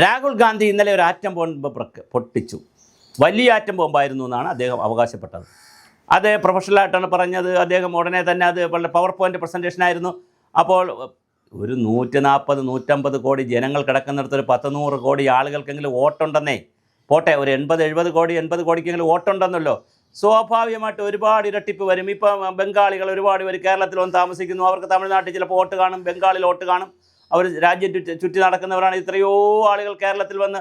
രാഹുൽ ഗാന്ധി ഇന്നലെ ഒരു atom bomb പൊട്ടിച്ചു. വലിയ ആറ്റം ബോംബായിരുന്നു എന്നാണ് അദ്ദേഹം അവകാശപ്പെട്ടത്. അത് പ്രൊഫഷണലായിട്ടാണ് പറഞ്ഞത്. അദ്ദേഹം ഉടനെ തന്നെ അത് വളരെ പവർ പോയിന്റ് പ്രസന്റേഷൻ ആയിരുന്നു അപ്പോൾ ഒരു നൂറ്റി നാൽപ്പത് നൂറ്റമ്പത് കോടി ജനങ്ങൾ കിടക്കുന്നിടത്ത് ഒരു പത്ത് നൂറ് കോടി ആളുകൾക്കെങ്കിലും വോട്ടുണ്ടെന്നേ. പോട്ടെ ഒരു എൺപത് എഴുപത് കോടി എൺപത് കോടിക്കെങ്കിലും വോട്ടുണ്ടെന്നല്ലോ. സ്വാഭാവികമായിട്ട് ഒരുപാട് ഇരട്ടിപ്പ് വരും. ഇപ്പം ബംഗാളികൾ ഒരുപാട് പേര് കേരളത്തിൽ വന്ന് താമസിക്കുന്നു. അവർക്ക് തമിഴ്നാട്ടിൽ ചിലപ്പോൾ വോട്ട് കാണും ബംഗാളിൽ വോട്ട് കാണും. അവർ രാജ്യം ചുറ്റി നടക്കുന്നവരാണ്. എത്രയോ ആളുകൾ കേരളത്തിൽ വന്ന്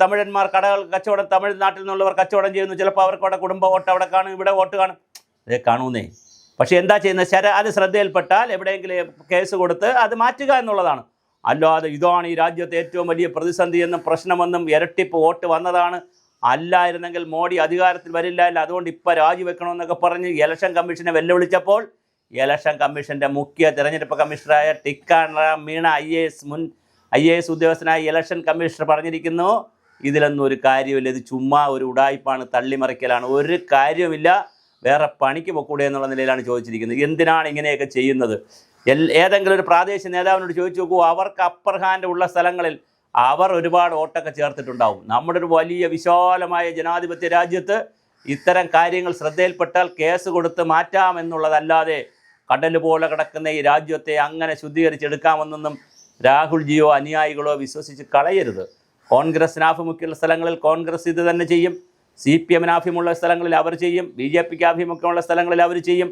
തമിഴന്മാർ കടകൾ കച്ചവടം തമിഴ്നാട്ടിൽ നിന്നുള്ളവർ കച്ചവടം ചെയ്യുന്നു. ചിലപ്പോൾ അവർക്ക് അവിടെ കുടുംബ വോട്ട് അവിടെ കാണും ഇവിടെ വോട്ട് കാണും. അതേ കാണൂന്നേ. പക്ഷേ എന്താ ചെയ്യുന്നത്? ശര അത് ശ്രദ്ധയിൽപ്പെട്ടാൽ എവിടെയെങ്കിലും കേസ് കൊടുത്ത് അത് മാറ്റുക എന്നുള്ളതാണ്. അല്ലാതെ ഇതാണ് ഈ രാജ്യത്തെ ഏറ്റവും വലിയ പ്രതിസന്ധി എന്നും പ്രശ്നമെന്നും ഇരട്ടിപ്പ് വോട്ട് വന്നതാണ്. അല്ലായിരുന്നെങ്കിൽ മോഡി അധികാരത്തിൽ വരില്ല. അതുകൊണ്ട് ഇപ്പം രാജിവെക്കണമെന്നൊക്കെ പറഞ്ഞ് ഇലക്ഷൻ കമ്മീഷനെ വെല്ലുവിളിച്ചപ്പോൾ ഇലക്ഷൻ കമ്മീഷന്റെ മുഖ്യ തെരഞ്ഞെടുപ്പ് കമ്മീഷണറായ Tikaram Meena I A S മുൻ ഐ എ എസ് ഉദ്യോഗസ്ഥനായ ഇലക്ഷൻ കമ്മീഷണർ പറഞ്ഞിരിക്കുന്നു. ഇതിലൊന്നും ഒരു കാര്യമില്ല ഇത് ചുമ്മാ ഒരു ഉടായ്പാണ് തള്ളിമറിക്കലാണ്. ഒരു കാര്യമില്ല വേറെ പണിക്ക് പൊക്കൂടെ എന്നുള്ള നിലയിലാണ് ചോദിച്ചിരിക്കുന്നത്. എന്തിനാണ് ഇങ്ങനെയൊക്കെ ചെയ്യുന്നത്? ഏതെങ്കിലും ഒരു പ്രാദേശിക നേതാവിനോട് ചോദിച്ചു നോക്കൂ. അവർക്ക് അപ്പർ ഹാൻഡ് ഉള്ള സ്ഥലങ്ങളിൽ അവർ ഒരുപാട് ഓട്ടൊക്കെ ചേർത്തിട്ടുണ്ടാവും. നമ്മുടെ ഒരു വലിയ വിശാലമായ ജനാധിപത്യ രാജ്യത്ത് ഇത്തരം കാര്യങ്ങൾ ശ്രദ്ധയിൽപ്പെട്ടാൽ കേസ് കൊടുത്ത് മാറ്റാമെന്നുള്ളതല്ലാതെ കടൽ പോലെ കിടക്കുന്ന ഈ രാജ്യത്തെ അങ്ങനെ ശുദ്ധീകരിച്ചെടുക്കാമെന്നൊന്നും രാഹുൽജിയോ അനുയായികളോ വിശ്വസിച്ച് കളയരുത്. കോൺഗ്രസിന് ആഭിമുഖ്യമുള്ള സ്ഥലങ്ങളിൽ കോൺഗ്രസ് ഇത് തന്നെ ചെയ്യും. സി പി എമ്മിന് ആഭിമുള്ള സ്ഥലങ്ങളിൽ അവർ ചെയ്യും. ബി ജെ പിക്ക് ആഭിമുഖ്യമുള്ള സ്ഥലങ്ങളിൽ അവർ ചെയ്യും.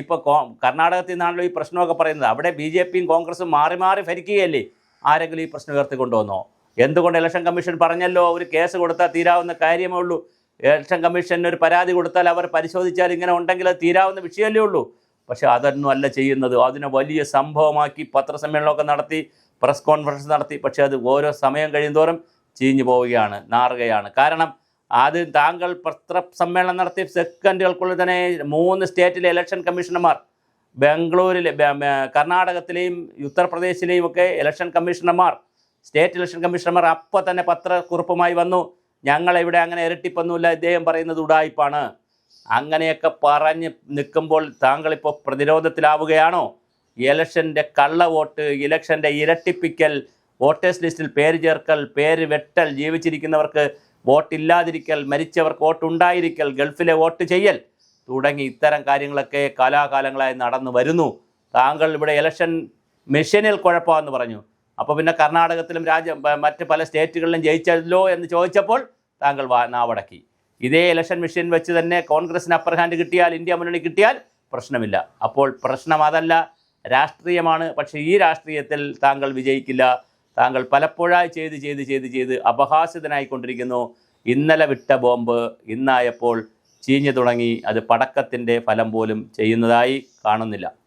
ഇപ്പോൾ കോ കർണാടകത്തിൽ നിന്നാണല്ലോ ഈ പ്രശ്നമൊക്കെ പറയുന്നത്. അവിടെ ബി ജെ പിയും കോൺഗ്രസും മാറി മാറി ഭരിക്കുകയല്ലേ? ആരെങ്കിലും ഈ പ്രശ്നം ഉയർത്തിക്കൊണ്ടുവന്നോ? എന്തുകൊണ്ട് ഇലക്ഷൻ കമ്മീഷൻ പറഞ്ഞല്ലോ ഒരു കേസ് കൊടുത്താൽ തീരാവുന്ന കാര്യമേ ഉള്ളൂ. ഇലക്ഷൻ കമ്മീഷന് ഒരു പരാതി കൊടുത്താൽ അവർ പരിശോധിച്ചാൽ ഇങ്ങനെ ഉണ്ടെങ്കിൽ തീരാവുന്ന വിഷയമല്ലേ ഉള്ളൂ. പക്ഷേ അതൊന്നും അല്ല ചെയ്യുന്നത്. അതിനെ വലിയ സംഭവമാക്കി പത്രസമ്മേളനമൊക്കെ നടത്തി പ്രസ് കോൺഫറൻസ് നടത്തി. പക്ഷേ അത് ഓരോ സമയം കഴിയുന്തോറും ചീഞ്ഞു പോവുകയാണ് നാറുകയാണ്. കാരണം ആദ്യം താങ്കൾ പത്ര സമ്മേളനം നടത്തിയ സെക്കൻഡുകൾക്കുള്ളിൽ തന്നെ മൂന്ന് സ്റ്റേറ്റിലെ ഇലക്ഷൻ കമ്മീഷണർമാർ ബാംഗ്ലൂരിലെ കർണാടകത്തിലെയും ഉത്തർപ്രദേശിലെയും ഒക്കെ ഇലക്ഷൻ കമ്മീഷണർമാർ സ്റ്റേറ്റ് ഇലക്ഷൻ കമ്മീഷണർമാർ അപ്പോൾ തന്നെ പത്രക്കുറിപ്പുമായി വന്നു. ഞങ്ങളിവിടെ അങ്ങനെ ഇരട്ടിപ്പൊന്നുമില്ല ഇദ്ദേഹം പറയുന്നത് ഉടായ്പാണ് അങ്ങനെയൊക്കെ പറഞ്ഞ് നിൽക്കുമ്പോൾ താങ്കളിപ്പോൾ പ്രതിരോധത്തിലാവുകയാണോ? ഇലക്ഷന്റെ കള്ള വോട്ട് ഇലക്ഷന്റെ ഇരട്ടിപ്പിക്കൽ വോട്ടേഴ്സ് ലിസ്റ്റിൽ പേര് ചേർക്കൽ പേര് വെട്ടൽ ജീവിച്ചിരിക്കുന്നവർക്ക് വോട്ടില്ലാതിരിക്കൽ മരിച്ചവർക്ക് വോട്ടുണ്ടായിരിക്കൽ ഗൾഫിലെ വോട്ട് ചെയ്യൽ തുടങ്ങി ഇത്തരം കാര്യങ്ങളൊക്കെ കാലാകാലങ്ങളായി നടന്നു വരുന്നു. താങ്കൾ ഇവിടെ ഇലക്ഷൻ മെഷീനിൽ കുഴപ്പമെന്ന് പറഞ്ഞു. അപ്പോൾ പിന്നെ കർണാടകത്തിലും രാജ്യ മറ്റ് പല സ്റ്റേറ്റുകളിലും ജയിച്ചല്ലോ എന്ന് ചോദിച്ചപ്പോൾ താങ്കൾ നാവടക്കി. ഇതേ ഇലക്ഷൻ മെഷീൻ വെച്ച് തന്നെ കോൺഗ്രസിന് അപ്പർ ഹാൻഡ് കിട്ടിയാൽ ഇന്ത്യ മുന്നണി കിട്ടിയാൽ പ്രശ്നമില്ല. അപ്പോൾ പ്രശ്നം അതല്ല രാഷ്ട്രീയമാണ്. പക്ഷേ ഈ രാഷ്ട്രീയത്തിൽ താങ്കൾ വിജയിക്കില്ല. താങ്കൾ പലപ്പോഴായി ചെയ്ത് ചെയ്ത് ചെയ്ത് ചെയ്ത് അപഹാസിതനായിക്കൊണ്ടിരിക്കുന്നു ഇന്നലെ വിട്ട ബോംബ് ഇന്നായപ്പോൾ ചീഞ്ഞു തുടങ്ങി. അത് പടക്കത്തിന്റെ ഫലം പോലും ചെയ്യുന്നതായി കാണുന്നില്ല.